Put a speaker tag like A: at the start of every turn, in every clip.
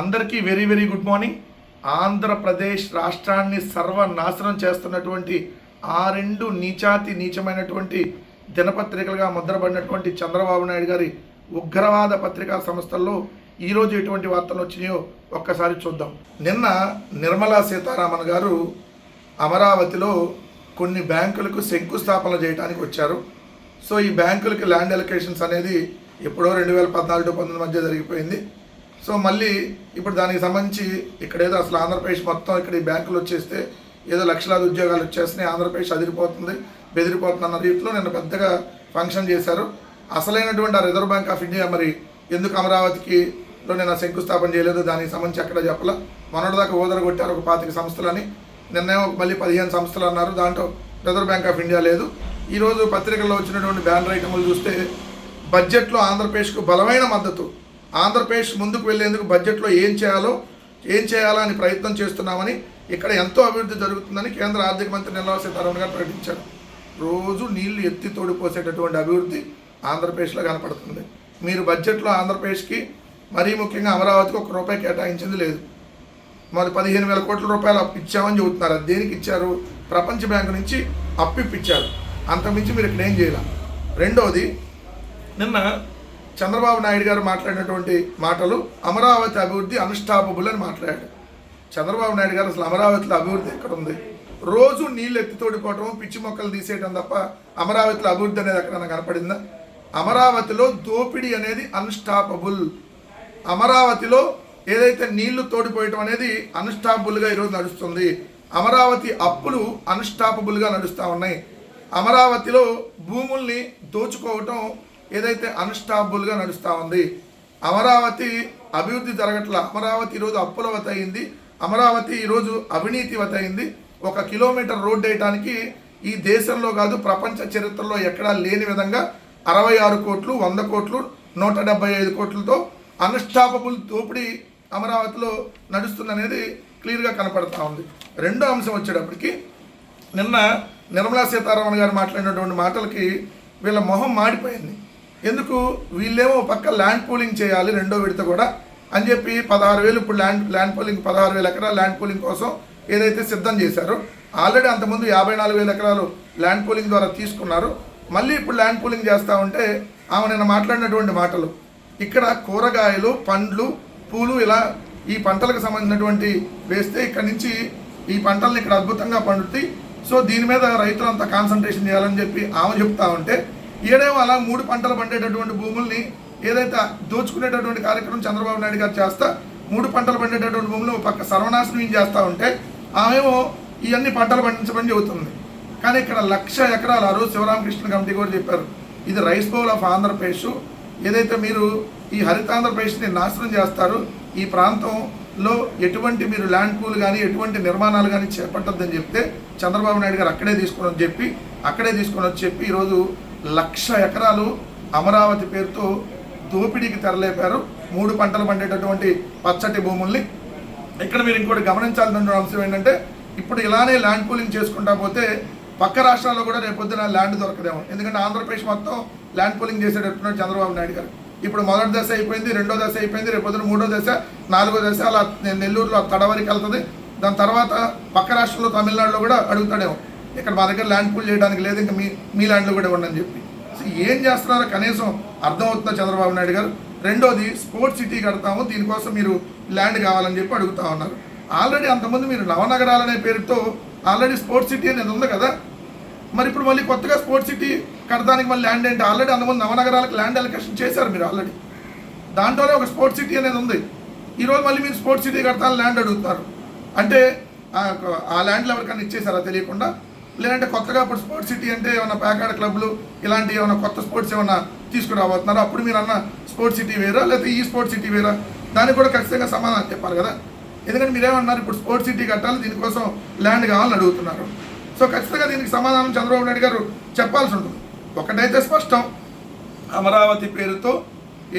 A: అందరికీ very very good morning. Andhra Pradesh రాష్ట్రాన్ని సర్వనాశనం చేస్తున్నటువంటి ఆ రెండు నీచాతి నీచమైనటువంటి దినపత్రికలుగా ముద్రపడినటువంటి చంద్రబాబు నాయుడు గారి ఉగ్రవాద పత్రికా సంస్థల్లో ఈరోజు ఎటువంటి వార్తలు వచ్చినాయో ఒక్కసారి చూద్దాం. నిన్న నిర్మలా సీతారామన్ గారు అమరావతిలో కొన్ని బ్యాంకులకు శంకుస్థాపన చేయడానికి వచ్చారు. సో ఈ బ్యాంకులకి ల్యాండ్ ఎలకేషన్స్ అనేది ఎప్పుడో రెండు వేల పద్నాలుగు పంతొమ్మిది మధ్య జరిగిపోయింది. సో మళ్ళీ ఇప్పుడు దానికి సంబంధించి ఇక్కడ ఏదో అసలు ఆంధ్రప్రదేశ్ మొత్తం ఇక్కడ ఈ బ్యాంకులు వచ్చేస్తే ఏదో లక్షలాది ఉద్యోగాలు వచ్చేస్తున్నాయి ఆంధ్రప్రదేశ్ అదిరిపోతుంది బెదిరిపోతుంది అన్న రీతిలో నిన్న పెద్దగా ఫంక్షన్ చేశారు. అసలైనటువంటి ఆ రిజర్వ్ బ్యాంక్ ఆఫ్ ఇండియా మరి ఎందుకు అమరావతికి లో నేను శంకుస్థాపన చేయలేదు? దానికి సంబంధించి ఎక్కడ చెప్పలా? మొన్నటిదాకా ఓదర కొట్టారు ఒక పాతిక సంస్థలని. నిన్నేమో మళ్ళీ పదిహేను సంస్థలు అన్నారు. దాంట్లో రిజర్వ్ బ్యాంక్ ఆఫ్ ఇండియా లేదు. ఈరోజు పత్రికల్లో వచ్చినటువంటి బ్యానర్ ఐటమ్లు చూస్తే బడ్జెట్లో ఆంధ్రప్రదేశ్కు బలమైన మద్దతు. ఆంధ్రప్రదేశ్ ముందుకు వెళ్ళేందుకు బడ్జెట్లో ఏం చేయాలో ఏం చేయాలో అని ప్రయత్నం చేస్తున్నామని ఇక్కడ ఎంతో అభివృద్ధి జరుగుతుందని కేంద్ర ఆర్థిక మంత్రి నిర్మలా సీతారామన్ గారు ప్రకటించారు. రోజు నీళ్ళు ఎత్తి తోడిపోసేటటువంటి అభివృద్ధి ఆంధ్రప్రదేశ్లో కనపడుతుంది. మీరు బడ్జెట్లో ఆంధ్రప్రదేశ్కి మరీ ముఖ్యంగా అమరావతికి ఒక రూపాయి కేటాయించింది లేదు. మరి పదిహేను వేల కోట్ల రూపాయలు అప్పు ఇచ్చామని చెబుతున్నారు. అది దేనికి ఇచ్చారు? ప్రపంచ బ్యాంకు నుంచి అప్పు ఇప్పించారు అంతకుమించి మీరు ఇక్కడ ఏం రెండవది నిన్న చంద్రబాబు నాయుడు గారు మాట్లాడినటువంటి మాటలు అమరావతి అభివృద్ధి అన్స్టాపబుల్ అని మాట్లాడాడు. చంద్రబాబు నాయుడు గారు అసలు అమరావతిలో అభివృద్ధి ఎక్కడ ఉంది? రోజు నీళ్ళు ఎత్తి తోడిపోవటం పిచ్చి మొక్కలు తీసేయటం తప్ప అమరావతిలో అభివృద్ధి అనేది ఎక్కడైనా కనపడిందా? అమరావతిలో దోపిడీ అనేది అన్స్టాపబుల్ అమరావతిలో ఏదైతే నీళ్ళు తోడిపోయటం అనేది అన్స్టాపబుల్గా ఈరోజు నడుస్తుంది. అమరావతి అప్పులు అన్స్టాపబుల్గా నడుస్తూ ఉన్నాయి. అమరావతిలో భూముల్ని దోచుకోవటం ఏదైతే అన్స్టాపబుల్గా నడుస్తూ ఉంది అమరావతి అభివృద్ధి జరగట్ల. అమరావతి ఈరోజు అప్పులవత అయింది. అమరావతి ఈరోజు అవినీతి వత అయింది. ఒక కిలోమీటర్ రోడ్డు వేయడానికి ఈ దేశంలో కాదు ప్రపంచ చరిత్రలో ఎక్కడా లేని విధంగా అరవై ఆరు కోట్లు వంద కోట్లు నూట డెబ్బై ఐదు కోట్లతో అన్స్టాపబుల్ దోపిడీ అమరావతిలో నడుస్తుందనేది క్లియర్గా కనపడతా ఉంది. రెండో అంశం వచ్చేటప్పటికి నిన్న నిర్మలా సీతారామన్ గారు మాట్లాడినటువంటి మాటలకి వీళ్ళ మొహం మాడిపోయింది. ఎందుకు వీళ్ళేమో పక్క ల్యాండ్ పూలింగ్ చేయాలి రెండో విడత కూడా అని చెప్పి పదహారు వేలు ఇప్పుడు ల్యాండ్ ల్యాండ్ పూలింగ్ పదహారు వేల ఎకరాలు ల్యాండ్ పూలింగ్ కోసం ఏదైతే సిద్ధం చేశారో ఆల్రెడీ అంతకుముందు యాభై నాలుగు వేల ఎకరాలు ల్యాండ్ పూలింగ్ ద్వారా తీసుకున్నారు. మళ్ళీ ఇప్పుడు ల్యాండ్ పూలింగ్ చేస్తూ ఉంటే ఆమె నిన్న మాట్లాడినటువంటి మాటలు ఇక్కడ కూరగాయలు పండ్లు పూలు ఇలా ఈ పంటలకు సంబంధించినటువంటి వేస్తే ఇక్కడ నుంచి ఈ పంటలను ఇక్కడ అద్భుతంగా పండుతాయి. సో దీని మీద రైతులంతా కాన్సన్ట్రేషన్ చేయాలని చెప్పి ఆమె చెప్తా ఉంటే ఏడేమో అలా మూడు పంటలు పండేటటువంటి భూముల్ని ఏదైతే దోచుకునేటటువంటి కార్యక్రమం చంద్రబాబు నాయుడు గారు చేస్తా మూడు పంటలు పండేటటువంటి భూములు పక్క సర్వనాశనం చేస్తూ ఉంటే ఆమెమో ఇవన్నీ పంటలు పండించమని చెబుతుంది. కానీ ఇక్కడ లక్ష ఎకరాలు ఆ రోజు శివరామకృష్ణ కమిటీ కూడా చెప్పారు. ఇది రైస్ బౌల్ ఆఫ్ ఆంధ్రప్రదేశ్. ఏదైతే మీరు ఈ హరితాంధ్రప్రదేశ్ని నాశనం చేస్తారు ఈ ప్రాంతంలో ఎటువంటి మీరు ల్యాండ్ పూలు కానీ ఎటువంటి నిర్మాణాలు కానీ చేపట్టద్దని చెప్తే చంద్రబాబు నాయుడు గారు అక్కడే తీసుకొని వచ్చి చెప్పి అక్కడే తీసుకొని వచ్చి చెప్పి ఈరోజు లక్ష ఎకరాలు అమరావతి పేరుతో దోపిడీకి తెరలేపారు. మూడు పంటలు పండేటటువంటి పచ్చటి భూముల్ని. ఇక్కడ మీరు ఇంకోటి గమనించాల్సిన అంశం ఏంటంటే ఇప్పుడు ఇలానే ల్యాండ్ పూలింగ్ చేసుకుంటా పోతే పక్క రాష్ట్రాల్లో కూడా రేపొద్దున ల్యాండ్ దొరకదేమో. ఎందుకంటే ఆంధ్రప్రదేశ్ మొత్తం ల్యాండ్ పూలింగ్ చేసేటట్టున్నారు చంద్రబాబు నాయుడు గారు. ఇప్పుడు మొదటి దశ అయిపోయింది రెండో దశ అయిపోయింది రేపొద్దున మూడో దశ నాలుగో దశ అలా నెల్లూరులో తడవరికి వెళ్తుంది. దాని తర్వాత పక్క రాష్ట్రంలో తమిళనాడులో కూడా అడుగుతాడేమో. ఇక్కడ మా దగ్గర ల్యాండ్ పూల్ చేయడానికి లేదు ఇంకా మీ మీ ల్యాండ్లో కూడా ఇవ్వండి అని చెప్పి. సో ఏం చేస్తున్నారో కనీసం అర్థమవుతుందా చంద్రబాబు నాయుడు గారు? రెండోది స్పోర్ట్స్ సిటీ కడతాము దీనికోసం మీరు ల్యాండ్ కావాలని చెప్పి అడుగుతా ఉన్నారు. ఆల్రెడీ అంతకుముందు మీరు నవనగరాలనే పేరుతో ఆల్రెడీ స్పోర్ట్స్ సిటీ అనేది ఉంది కదా? మరి ఇప్పుడు మళ్ళీ కొత్తగా స్పోర్ట్స్ సిటీ కడతానికి మళ్ళీ ల్యాండ్ ఏంటి? ఆల్రెడీ అంతకుముందు నవనగరాలకు ల్యాండ్ అలొకేషన్ చేశారు మీరు ఆల్రెడీ దాంట్లోనే ఒక స్పోర్ట్స్ సిటీ అనేది ఉంది. ఈరోజు మళ్ళీ మీరు స్పోర్ట్స్ సిటీ కడతాను ల్యాండ్ అడుగుతారు అంటే ఆ- ఆ ల్యాండ్లు ఎవరికైనా ఇచ్చేసారా తెలియకుండా? లేదంటే కొత్తగా ఇప్పుడు స్పోర్ట్స్ సిటీ అంటే ఏమైనా ప్యాకాడ్ క్లబ్లు ఇలాంటి ఏమైనా కొత్త స్పోర్ట్స్ ఏమైనా తీసుకురాబోతున్నారు? అప్పుడు మీరు అన్న స్పోర్ట్స్ సిటీ వేరా? లేకపోతే ఈ స్పోర్ట్స్ సిటీ వేరా? దానికి కూడా ఖచ్చితంగా సమాధానం చెప్పాలి కదా. ఎందుకంటే మీరేమన్నారు ఇప్పుడు స్పోర్ట్స్ సిటీ కట్టాలి దీనికోసం ల్యాండ్ కావాలని అడుగుతున్నారు. సో ఖచ్చితంగా దీనికి సమాధానం చంద్రబాబు నాయుడు గారు చెప్పాల్సి ఉంటుంది. ఒకటైతే స్పష్టం. అమరావతి పేరుతో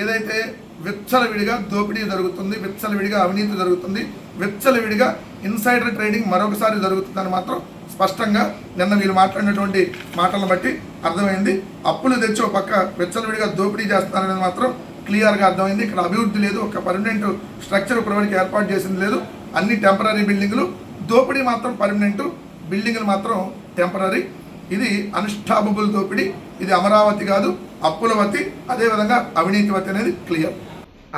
A: ఏదైతే విచ్చలవిడిగా దోపిడీ జరుగుతుంది విచ్చలవిడిగా అవినీతి జరుగుతుంది విచ్చలవిడిగా ఇన్సైడర్ ట్రేడింగ్ మరొకసారి జరుగుతుందని మాత్రం స్పష్టంగా నిన్న వీళ్ళు మాట్లాడినటువంటి మాటలను బట్టి అర్థమైంది. అప్పులు తెచ్చి ఒక పక్క వెచ్చలవిడిగా దోపిడీ చేస్తున్నారనేది మాత్రం క్లియర్గా అర్థమైంది. ఇక్కడ అభివృద్ధి లేదు ఒక పర్మనెంట్ స్ట్రక్చర్ ఇప్పటివరకు ఏర్పాటు చేసింది లేదు. అన్ని టెంపరీ బిల్డింగులు దోపిడీ మాత్రం పర్మనెంట్ బిల్డింగులు మాత్రం టెంపరీ. ఇది అన్స్టాపబుల్ దోపిడీ ఇది అమరావతి కాదు అప్పులవతి అదేవిధంగా అవినీతివతి అనేది క్లియర్.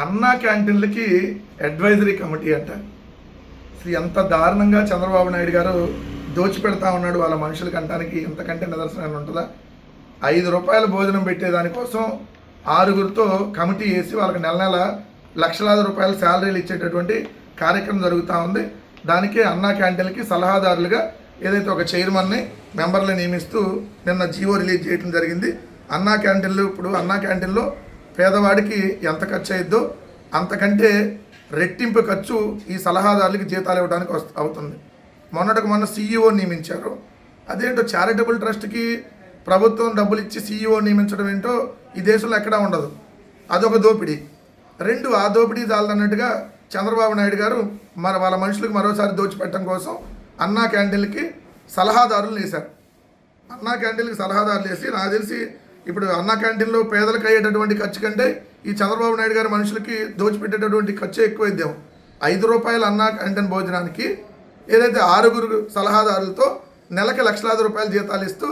A: అన్నా క్యాంటీన్లకి అడ్వైజరీ కమిటీ అంటారు అసలు ఎంత దారుణంగా చంద్రబాబు నాయుడు గారు దోచిపెడతా ఉన్నాడు వాళ్ళ మనుషులు కంటానికి ఎంతకంటే నిదర్శనం ఉంటుందా? ఐదు రూపాయల భోజనం పెట్టే దానికోసం ఆరుగురితో కమిటీ వేసి వాళ్ళకి నెల నెల లక్షలాది రూపాయల శాలరీలు ఇచ్చేటటువంటి కార్యక్రమం జరుగుతూ ఉంది. దానికే అన్నా క్యాంటీన్లకి సలహాదారులుగా ఏదైతే ఒక చైర్మన్ని మెంబర్లు నియమిస్తూ నిన్న జీవో రిలీజ్ చేయడం జరిగింది. అన్నా క్యాంటీన్లు ఇప్పుడు అన్నా క్యాంటీన్లో పేదవాడికి ఎంత ఖర్చు అయిద్దో అంతకంటే రెట్టింపు ఖర్చు ఈ సలహాదారులకి జీతాలు ఇవ్వడానికి వస్తు అవుతుంది. మొన్నటికి మొన్న సీఈఓ నియమించారు. అదేంటో చారిటబుల్ ట్రస్ట్కి ప్రభుత్వం డబ్బులు ఇచ్చి సీఈఓ నియమించడం ఏంటో ఈ దేశంలో ఎక్కడా ఉండదు. అదొక దోపిడీ. రెండు ఆ దోపిడీ చాలన్నట్టుగా చంద్రబాబు నాయుడు గారు మరి వాళ్ళ మనుషులకు మరోసారి దోచిపెట్టడం కోసం అన్నా క్యాంటీన్లకి సలహాదారులు వేశారు. అన్నా క్యాంటీన్కి సలహాదారులు వేసి నాకు తెలిసి ఇప్పుడు అన్నా క్యాంటీన్లో పేదలకు అయ్యేటటువంటి ఖర్చు కంటే ఈ చంద్రబాబు నాయుడు గారి మనుషులకి దోచిపెట్టేటటువంటి ఖర్చు ఎక్కువైద్దాం ఐదు రూపాయలు అన్నా క్యాంటీన్ భోజనానికి ఏదైతే ఆరుగురు సలహాదారులతో నెలకి లక్షలాది రూపాయల జీతాలు ఇస్తూ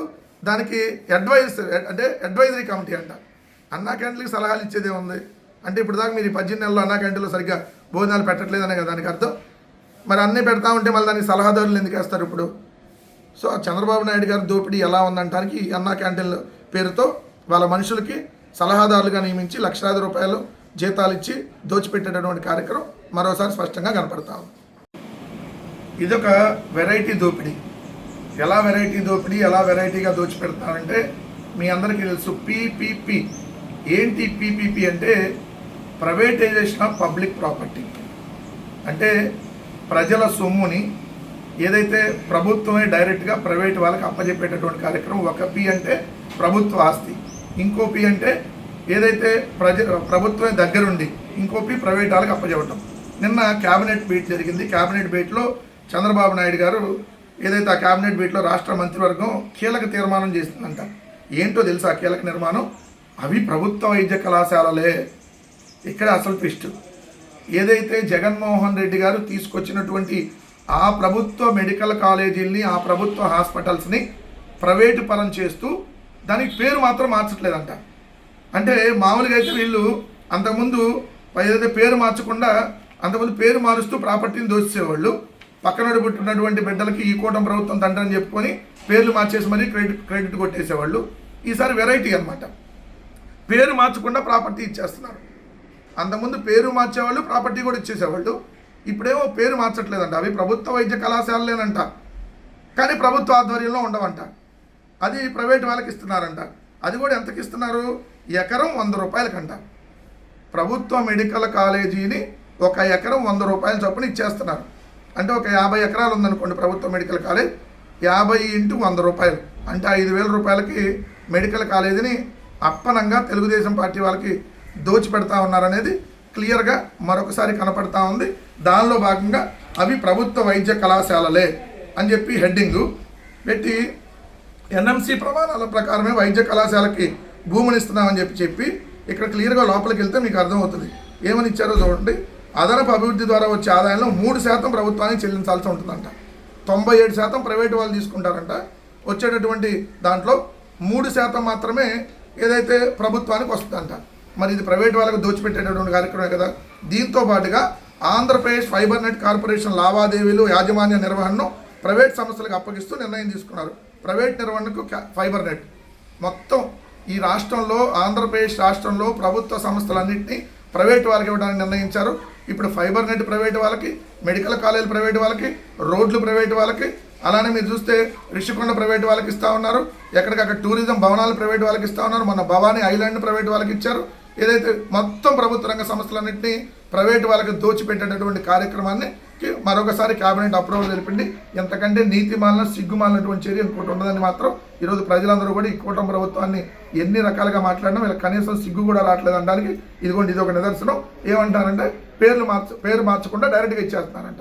A: దానికి అడ్వైస్ అంటే అడ్వైజరీ కమిటీ అంట. అన్నా క్యాంటీన్కి సలహాలు ఇచ్చేదే ఉంది అంటే ఇప్పుడు దాకా మీరు ఈ పద్దెనిమిది నెలలు అన్నా క్యాంటీన్లో సరిగ్గా భోజనాలు పెట్టట్లేదనే కదా దానికి అర్థం. మరి అన్నీ పెడతా ఉంటే మళ్ళీ దానికి సలహాదారులు ఎందుకు వేస్తారు ఇప్పుడు? సో చంద్రబాబు నాయుడు గారి దోపిడీ ఎలా ఉందంటానికి ఈ అన్నా క్యాంటీన్ల పేరుతో వాళ్ళ మనుషులకి సలహాదారులుగా నియమించి లక్షలాది రూపాయలు జీతాలు ఇచ్చి దోచిపెట్టేటటువంటి కార్యక్రమం మరోసారి స్పష్టంగా కనపడతా ఉంది. ఇదొక వెరైటీ దోపిడీ. ఎలా వెరైటీ దోపిడీ ఎలా వెరైటీగా దోచిపెడతారంటే మీ అందరికీ తెలుసు పీపీపీ. ఏంటి పీపీపీ అంటే ప్రైవేటైజేషన్ ఆఫ్ పబ్లిక్ ప్రాపర్టీ. అంటే ప్రజల సొమ్ముని ఏదైతే ప్రభుత్వమే డైరెక్ట్గా ప్రైవేట్ వాళ్ళకి అప్పజెప్పేటటువంటి కార్యక్రమం ఒక పి అంటే ప్రభుత్వ ఆస్తి ఇంకో పి అంటే ఏదైతే ప్రజ ప్రభుత్వమే దగ్గరుండి ఇంకో పి ప్రైవేట్ వాళ్ళకి అప్పచెప్పటం నిన్న క్యాబినెట్ బీట్ జరిగింది క్యాబినెట్ బీట్లో చంద్రబాబు నాయుడు గారు ఏదైతే ఆ క్యాబినెట్ మీట్లో రాష్ట్ర మంత్రివర్గం కీలక తీర్మానం చేసిందంట. ఏంటో తెలుసా ఆ కీలక నిర్మాణం అవి ప్రభుత్వ వైద్య కళాశాలలే. ఇక్కడ అసలు ట్విస్ట్. ఏదైతే జగన్మోహన్ రెడ్డి గారు తీసుకొచ్చినటువంటి ఆ ప్రభుత్వ మెడికల్ కాలేజీల్ని ఆ ప్రభుత్వ హాస్పిటల్స్ని ప్రైవేటు పరం చేస్తూ దానికి పేరు మాత్రం మార్చట్లేదంట. అంటే మామూలుగా అయితే వీళ్ళు అంతకుముందు ఏదైతే పేరు మార్చకుండా అంతకుముందు పేరు మారుస్తూ ప్రాపర్టీని దోచేసేవాళ్ళు పక్కన పుట్టినటువంటి బిడ్డలకి ఈ కూటమి ప్రభుత్వం తండ్రని చెప్పుకొని పేర్లు మార్చేసి మరీ క్రెడిట్ క్రెడిట్ కొట్టేసేవాళ్ళు. ఈసారి వెరైటీ అనమాట పేరు మార్చకుండా ప్రాపర్టీ ఇచ్చేస్తున్నారు. అంతకుముందు పేరు మార్చేవాళ్ళు ప్రాపర్టీ కూడా ఇచ్చేసేవాళ్ళు. ఇప్పుడేమో పేరు మార్చట్లేదంట. అవి ప్రభుత్వ వైద్య కళాశాలలేనంట. కానీ ప్రభుత్వ ఆధ్వర్యంలో ఉండవంట. అది ప్రైవేట్ వాళ్ళకి ఇస్తున్నారంట. అది కూడా ఎంతకి ఇస్తున్నారు? ఎకరం వంద రూపాయలకంట. ప్రభుత్వ మెడికల్ కాలేజీని ఒక ఎకరం వంద రూపాయల చొప్పున ఇచ్చేస్తున్నారు. అంటే ఒక యాభై ఎకరాలు ఉందనుకోండి ప్రభుత్వ మెడికల్ కాలేజ్ యాభై ఇంటూ వంద రూపాయలు. అంటే ఐదు వేల రూపాయలకి మెడికల్ కాలేజీని అప్పనంగా తెలుగుదేశం పార్టీ వాళ్ళకి దోచిపెడతా ఉన్నారనేది క్లియర్గా మరొకసారి కనపడతా ఉంది. దానిలో భాగంగా అవి ప్రభుత్వ వైద్య కళాశాలలే అని చెప్పి హెడ్డింగు పెట్టి ఎన్ఎంసి ప్రమాణాల ప్రకారమే వైద్య కళాశాలకి భూమిని ఇస్తున్నామని చెప్పి చెప్పి ఇక్కడ క్లియర్గా లోపలికి వెళ్తే మీకు అర్థమవుతుంది. ఏమని ఇచ్చారో చూడండి. అదనపు అభివృద్ధి ద్వారా వచ్చే ఆదాయంలో మూడు శాతం ప్రభుత్వానికి చెల్లించాల్సి ఉంటుందంట. తొంభై ఏడు శాతం ప్రైవేటు వాళ్ళు తీసుకుంటారంట. వచ్చేటటువంటి దాంట్లో మూడు శాతం మాత్రమే ఏదైతే ప్రభుత్వానికి వస్తుందంట. మరి ఇది ప్రైవేట్ వాళ్ళకి దోచిపెట్టేటటువంటి కార్యక్రమం కదా. దీంతో పాటుగా ఆంధ్రప్రదేశ్ ఫైబర్ నెట్ కార్పొరేషన్ లావాదేవీలు యాజమాన్య నిర్వహణను ప్రైవేట్ సంస్థలకు అప్పగిస్తూ నిర్ణయం తీసుకున్నారు. ప్రైవేట్ నిర్వహణకు క్యా- ఫైబర్ నెట్. మొత్తం ఈ రాష్ట్రంలో ఆంధ్రప్రదేశ్ రాష్ట్రంలో ప్రభుత్వ సంస్థలన్నింటినీ ప్రైవేట్ వాళ్ళకి ఇవ్వడానికి నిర్ణయించారు. ఇప్పుడు ఫైబర్ నెట్ ప్రైవేట్ వాళ్ళకి మెడికల్ కాలేజ్ ప్రైవేట్ వాళ్ళకి రోడ్లు ప్రైవేట్ వాళ్ళకి అలానే మీరు చూస్తే రిషికొండ ప్రైవేట్ వాళ్ళకి ఇస్తా ఉన్నారు ఎక్కడికక్కడ టూరిజం భవనాలు ప్రైవేట్ వాళ్ళకి ఇస్తా ఉన్నారు మన భవానీ ఐలాండ్ ప్రైవేట్ వాళ్ళకి ఇచ్చారు. ఏదైతే మొత్తం ప్రభుత్వ రంగ సంస్థలన్నింటినీ ప్రైవేట్ వాళ్ళకి దోచిపెట్టేటటువంటి కార్యక్రమాన్ని మరొకసారి కేబినెట్ అప్రూవల్ తెలిపింది ఎంతకంటే నీతి మాలిన సిగ్గుమాలినటువంటి చర్య ఇంకోటి ఉండదని మాత్రం ఈరోజు ప్రజలందరూ కూడా ఈ కూటమి ప్రభుత్వాన్ని ఎన్ని రకాలుగా మాట్లాడినా వీళ్ళకి కనీసం సిగ్గు కూడా రావట్లేదు అనడానికి ఇదిగోండి ఇది ఒక నిదర్శనం. ఏమంటారంటే పేర్లు మార్చ పేరు మార్చకుండా డైరెక్ట్గా ఇచ్చేస్తున్నారంట.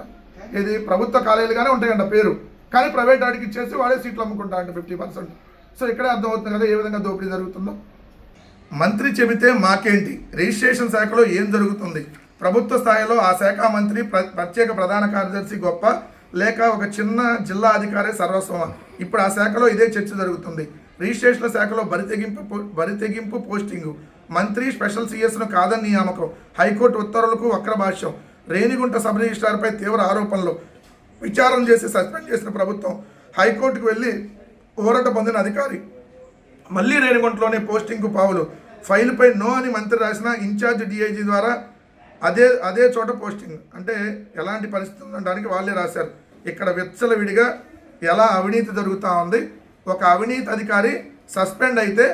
A: ఇది ప్రభుత్వ కాలేజీలుగానే ఉంటాయంట పేరు. కానీ ప్రైవేట్ వాడికి ఇచ్చేసి వాడే సీట్లు అమ్ముకుంటారంట ఫిఫ్టీ పర్సెంట్. సో ఇక్కడే అర్థమవుతుంది కదా ఏ విధంగా దోపిడీ జరుగుతుందో. మంత్రి చెబితే మాకేంటి? రిజిస్ట్రేషన్ శాఖలో ఏం జరుగుతుంది? ప్రభుత్వ స్థాయిలో ఆ శాఖ మంత్రి ప్ర- ప్రత్యేక ప్రధాన కార్యదర్శి గొప్ప లేక ఒక చిన్న జిల్లా అధికారి సర్వస్వం ఇప్పుడు ఆ శాఖలో ఇదే చర్చ జరుగుతుంది. రిజిస్ట్రేషన్ల శాఖలో బరి తెగింపు పోస్టింగు. మంత్రి స్పెషల్ సిఎస్ను కాదని నియామకం హైకోర్టు ఉత్తర్వులకు వక్ర భాష్యం. రేణిగుంట సబ్ రిజిస్ట్రార్పై తీవ్ర ఆరోపణలు విచారణ చేసి సస్పెండ్ చేసిన ప్రభుత్వం హైకోర్టుకు వెళ్ళి ఊరట పొందిన అధికారి. మళ్ళీ రేణిగుంటలోనే పోస్టింగ్కు పావులు. ఫైల్పై నో అని మంత్రి రాసిన ఇన్ఛార్జ్ డిఐజీ ద్వారా అదే అదే చోట పోస్టింగ్. అంటే ఎలాంటి పరిస్థితి ఉండడానికి వాళ్ళే రాశారు. ఇక్కడ విచ్చలవిడిగా ఎలా అవినీతి జరుగుతూ ఉంది? ఒక అవినీతి అధికారి సస్పెండ్ అయితే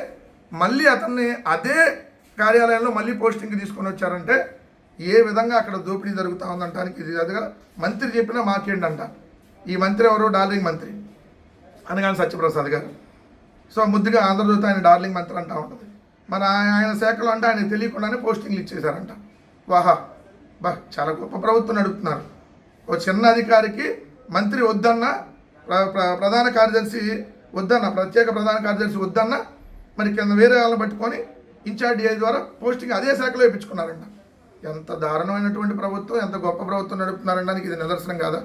A: మళ్ళీ అతన్ని అదే కార్యాలయంలో మళ్ళీ పోస్టింగ్ తీసుకొని వచ్చారంటే ఏ విధంగా అక్కడ దోపిడీ జరుగుతూ ఉందంటానికి ఇది అదిగా మంత్రి చెప్పినా మాకేంటంట ఈ మంత్రి ఎవరు? డార్లింగ్ మంత్రి. అనగానే సత్యప్రసాద్ గారు. సో ముద్దుగా ఆంధ్రజ్యోతి ఆయన డార్లింగ్ మంత్రి అంటూ ఉంటుంది. మరి ఆయన శాఖలో అంటే ఆయన తెలియకుండానే పోస్టింగ్లు ఇచ్చేశారంట. వాహా బా చాలా గొప్ప ప్రభుత్వం నడుపుతున్నారు. ఓ చిన్న అధికారికి మంత్రి వద్దన్న ప్ర- ప్రధాన కార్యదర్శి వద్దన్న ప్రత్యేక ప్రధాన కార్యదర్శి వద్దన్న మరి కింద వేరే వాళ్ళని పట్టుకొని ఇన్ఛార్జ్ డిఐ ద్వారా పోస్టింగ్ అదే శాఖలో ఇప్పించుకున్నారంట ఎంత దారుణమైనటువంటి ప్రభుత్వం ఎంత గొప్ప ప్రభుత్వం నడుపుతున్నారనడానికి ఇది నిదర్శనం కాదా?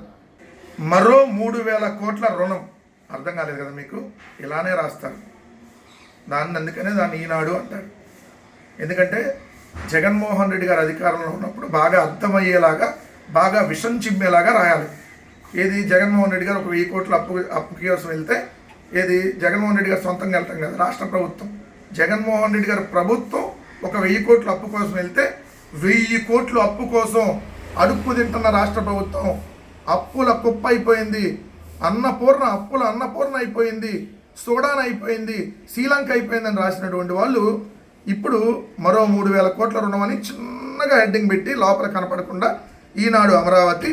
A: మరో మూడు వేల కోట్ల రుణం. అర్థం కాలేదు కదా మీకు? ఇలానే రాస్తారు. దాన్ని అందుకనే దాన్ని ఈనాడు అంటారు. ఎందుకంటే జగన్మోహన్ రెడ్డి గారు అధికారంలో ఉన్నప్పుడు బాగా అర్థమయ్యేలాగా బాగా విషం చిమ్మేలాగా రాయాలి. ఏది జగన్మోహన్ రెడ్డి గారు ఒక వెయ్యి కోట్ల అప్పు అప్పుకి కోసం వెళ్తే ఏది? జగన్మోహన్ రెడ్డి గారు సొంతంగా వెళ్తాం కదా రాష్ట్ర ప్రభుత్వం. జగన్మోహన్ రెడ్డి గారు ప్రభుత్వం ఒక వెయ్యి కోట్ల అప్పు కోసం వెళ్తే వెయ్యి కోట్లు అప్పు కోసం అడుక్కు తింటున్న రాష్ట్ర ప్రభుత్వం. అప్పుల కుప్ప అయిపోయింది. అన్నపూర్ణ అప్పుల అన్నపూర్ణ అయిపోయింది. సూడాన్ అయిపోయింది. శ్రీలంక అయిపోయిందని రాసినటువంటి వాళ్ళు ఇప్పుడు మరో మూడు వేల కోట్ల రుణమని చిన్నగా హెడ్డింగ్ పెట్టి లోపల కనపడకుండా ఈనాడు అమరావతి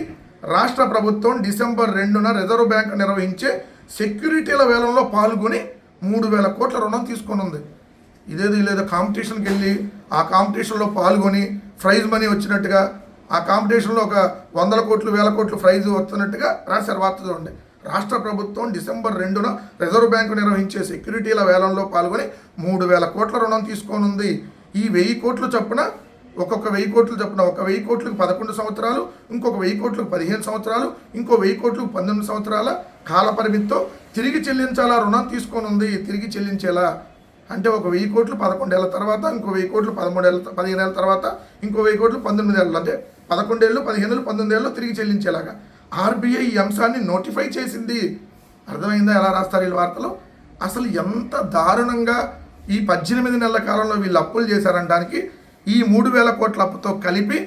A: రాష్ట్ర ప్రభుత్వం డిసెంబర్ రెండున రిజర్వ్ బ్యాంక్ నిర్వహించే సెక్యూరిటీల వేలంలో పాల్గొని మూడు వేల కోట్ల రుణం తీసుకొని ఉంది ఇదేదో లేదో కాంపిటీషన్కి వెళ్ళి ఆ కాంపిటీషన్లో పాల్గొని ప్రైజ్ మనీ వచ్చినట్టుగా ఆ కాంపిటీషన్లో ఒక వందల కోట్లు వేల కోట్లు ప్రైజ్ వస్తున్నట్టుగా రాశారు వార్త చూడండి. రాష్ట్ర ప్రభుత్వం డిసెంబర్ రెండున రిజర్వ్ బ్యాంకు నిర్వహించే సెక్యూరిటీల వేలంలో పాల్గొని మూడు వేల కోట్ల రుణం తీసుకోనుంది. ఈ వెయ్యి కోట్లు చొప్పున ఒక్కొక్క వెయ్యి కోట్లు చొప్పున ఒక వెయ్యి కోట్లకు పదకొండు సంవత్సరాలు ఇంకొక వెయ్యి కోట్లకు పదిహేను సంవత్సరాలు ఇంకో వెయ్యి కోట్లకు పంతొమ్మిది సంవత్సరాల కాల పరిమితితో తిరిగి చెల్లించాలా రుణం తీసుకొనుంది తిరిగి చెల్లించేలా? అంటే ఒక వెయ్యి కోట్లు పదకొండేళ్ళ తర్వాత ఇంకో వెయ్యి కోట్లు పదమూడేళ్ళ పదిహేను ఏళ్ళ తర్వాత ఇంకో వెయ్యి కోట్లు పంతొమ్మిది ఏళ్ళు అంటే పదకొండేళ్ళు పదిహేను పంతొమ్మిదేళ్ళు పంతొమ్మిది తిరిగి చెల్లించేలాగా? ఆర్బీఐ ఈ అంశాన్ని నోటిఫై చేసింది. అర్థమైందా ఎలా రాస్తారు వీళ్ళ వార్తలు? అసలు ఎంత దారుణంగా ఈ పద్దెనిమిది నెలల కాలంలో వీళ్ళు అప్పులు చేశారనడానికి ఈ మూడు వేల కోట్ల అప్పుతో కలిపి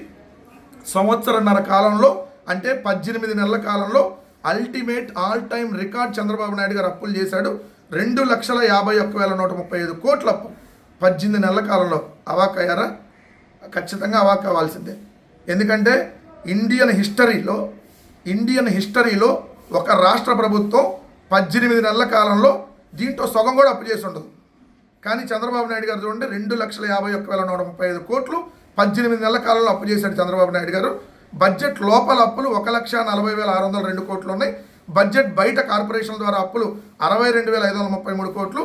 A: సంవత్సరన్నర కాలంలో అంటే పద్దెనిమిది నెలల కాలంలో ultimate all time record Chandrababu Naidu garu అప్పులు చేశాడు. రెండు లక్షల యాభై ఒక్క వేల నూట ముప్పై ఐదు కోట్ల అప్పు. పద్దెనిమిది నెలల కాలంలో అవాక్ అయ్యారా? ఖచ్చితంగా అవాక్ అవ్వాల్సిందే ఎందుకంటే ఇండియన్ హిస్టరీలో ఇండియన్ హిస్టరీలో ఒక రాష్ట్ర ప్రభుత్వం పద్దెనిమిది నెలల కాలంలో దీంట్లో సగం కూడా అప్పు చేసి ఉండదు. కానీ చంద్రబాబు నాయుడు గారు చూడండి రెండు లక్షల యాభై ఒక్క వేల నూట ముప్పై ఐదు కోట్లు పద్దెనిమిది నెలల కాలంలో అప్పు చేశాడు చంద్రబాబు నాయుడు గారు. బడ్జెట్ లోపల అప్పులు ఒక లక్ష నలభై వేల ఆరు వందల రెండు కోట్లు ఉన్నాయి. బడ్జెట్ బయట కార్పొరేషన్ ద్వారా అప్పులు అరవై రెండు వేల ఐదు వందల ముప్పై మూడు కోట్లు.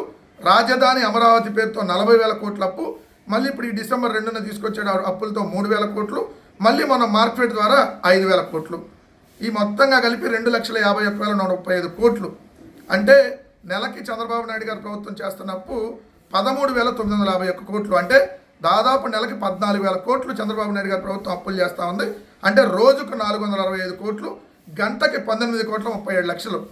A: రాజధాని అమరావతి పేరుతో నలభై వేల కోట్ల అప్పు. మళ్ళీ ఇప్పుడు ఈ డిసెంబర్ రెండున తీసుకొచ్చాడు అప్పులతో మూడు వేల కోట్లు. మళ్ళీ మన మార్కెట్ ద్వారా ఐదు వేల కోట్లు. ఈ మొత్తంగా కలిపి రెండు లక్షల యాభై ఒక్క వేల నూట ముప్పై ఐదు కోట్లు. అంటే నెలకి చంద్రబాబు నాయుడు గారు ప్రభుత్వం చేస్తున్న అప్పు పదమూడు వేల తొమ్మిది వందల యాభై ఒక్క కోట్లు. అంటే దాదాపు నెలకి పద్నాలుగు వేల కోట్లు చంద్రబాబు నాయుడు గారి ప్రభుత్వం అప్పులు చేస్తూ ఉంది. అంటే రోజుకు నాలుగు వందల అరవై ఐదు కోట్లు గంటకి పంతొమ్మిది కోట్ల ముప్పై ఏడు లక్షలు.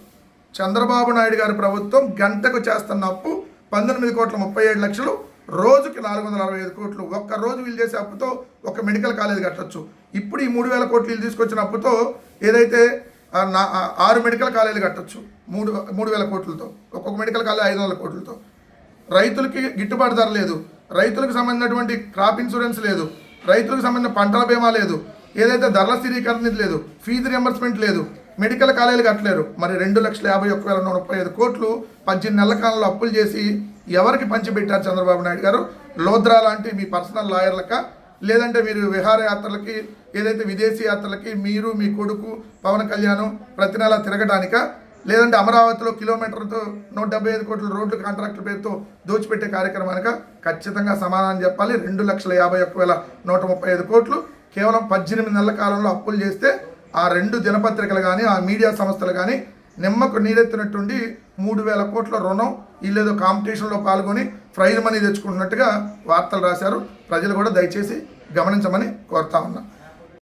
A: చంద్రబాబు నాయుడు గారి ప్రభుత్వం గంటకు చేస్తున్న అప్పు పంతొమ్మిది కోట్ల ముప్పై ఏడు లక్షలు. రోజుకి నాలుగు వందల అరవై ఐదు కోట్లు. ఒక్క రోజు వీళ్ళు చేసే అప్పుతో ఒక మెడికల్ కాలేజ్ కట్టొచ్చు. ఇప్పుడు ఈ మూడు వేల కోట్లు వీళ్ళు తీసుకొచ్చిన అప్పుతో ఏదైతే నా- ఆరు మెడికల్ కాలేజీలు కట్టొచ్చు. మూడు మూడు వేల కోట్లతో. ఒక్కొక్క మెడికల్ కాలేజ్ ఐదు వందల కోట్లతో. రైతులకి గిట్టుబాటు ధర లేదు. రైతులకు సంబంధించినటువంటి క్రాప్ ఇన్సూరెన్స్ లేదు. రైతులకు సంబంధించిన పంటల బీమా లేదు. ఏదైతే ధరల స్థిరీకరణ ఇది లేదు ఫీజు రియంబర్స్మెంట్ లేదు. మెడికల్ కాలేజీలు కట్టలేరు. మరి రెండు లక్షల యాభై ఒక్క వేల నూట ముప్పై ఐదు కోట్లు పద్దెనిమిది నెలల కాలంలో అప్పులు చేసి ఎవరికి పంచిపెట్టారు చంద్రబాబు నాయుడు గారు? లోద్రా లాంటి మీ పర్సనల్ లాయర్లక? లేదంటే మీరు విహారయాత్రలకి ఏదైతే విదేశీ యాత్రలకి మీరు మీ కొడుకు పవన్ కళ్యాణ్ ప్రతి నెల తిరగడానిక? లేదంటే అమరావతిలో కిలోమీటర్తో నూట డెబ్బై ఐదు కోట్ల రోడ్లు కాంట్రాక్టుల పేరుతో దోచిపెట్టే కార్యక్రమానిక ఖచ్చితంగా సమాధానం చెప్పాలి. రెండు లక్షల యాభై ఒక్క వేల నూట ముప్పై ఐదు కోట్లు కేవలం పద్దెనిమిది నెలల కాలంలో అప్పులు చేస్తే ఆ రెండు దినపత్రికలు కానీ ఆ మీడియా సంస్థలు కానీ నిమ్మకు నీరెత్తినట్టుండి మూడు వేల కోట్ల రుణం ఇల్లేదో కాంపిటీషన్లో పాల్గొని ప్రైజ్ మనీ తెచ్చుకుంటున్నట్టుగా వార్తలు రాశారు. ప్రజలు కూడా దయచేసి గమనించమని కోరుతా ఉన్నా.